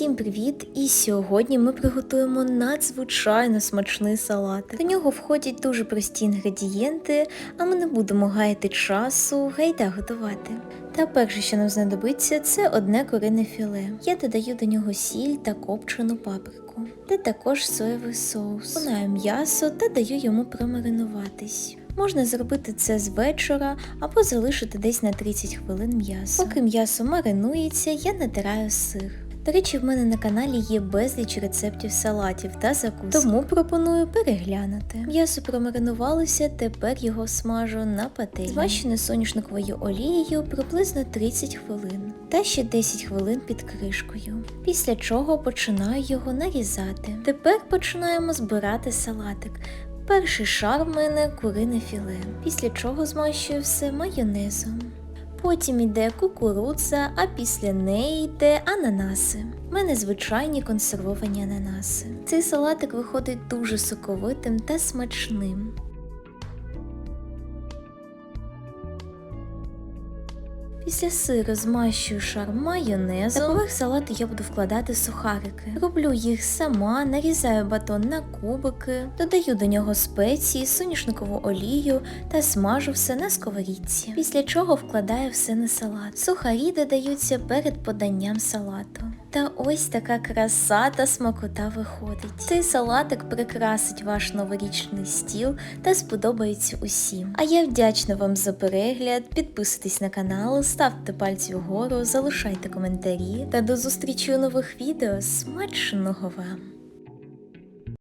Всім привіт! І сьогодні ми приготуємо надзвичайно смачний салат. До нього входять дуже прості інгредієнти, а ми не будемо гаяти часу, гайда готувати. Та перше, що нам знадобиться, це одне курине філе. Я додаю до нього сіль та копчену паприку, та також соєвий соус. Понаю м'ясо та даю йому промаринуватись. Можна зробити це з вечора або залишити десь на 30 хвилин м'ясо. Поки м'ясо маринується, я натираю сир. До речі, в мене на каналі є безліч рецептів салатів та закусок, тому пропоную переглянути. М'ясо промаринувалося, тепер його смажу на пательні. Змащене соняшниковою олією приблизно 30 хвилин та ще 10 хвилин під кришкою. Після чого починаю його нарізати. Тепер починаємо збирати салатик. Перший шар в мене курине філе, після чого змащую все майонезом. Потім йде кукурудза, а після неї йде ананаси. У мене звичайні консервовані ананаси. Цей салатик виходить дуже соковитим та смачним. Після сиру змащую шар майонезу. Та поверх салату я буду вкладати сухарики. Роблю їх сама, нарізаю батон на кубики, додаю до нього спеції, соняшникову олію та смажу все на сковорідці. Після чого вкладаю все на салат. Сухарі додаються перед поданням салату. Та ось така краса та смакота виходить. Цей салатик прикрасить ваш новорічний стіл та сподобається усім. А я вдячна вам за перегляд. Підписуйтесь на канал, ставте пальці вгору, залишайте коментарі та до зустрічі у нових відео. Смачного вам!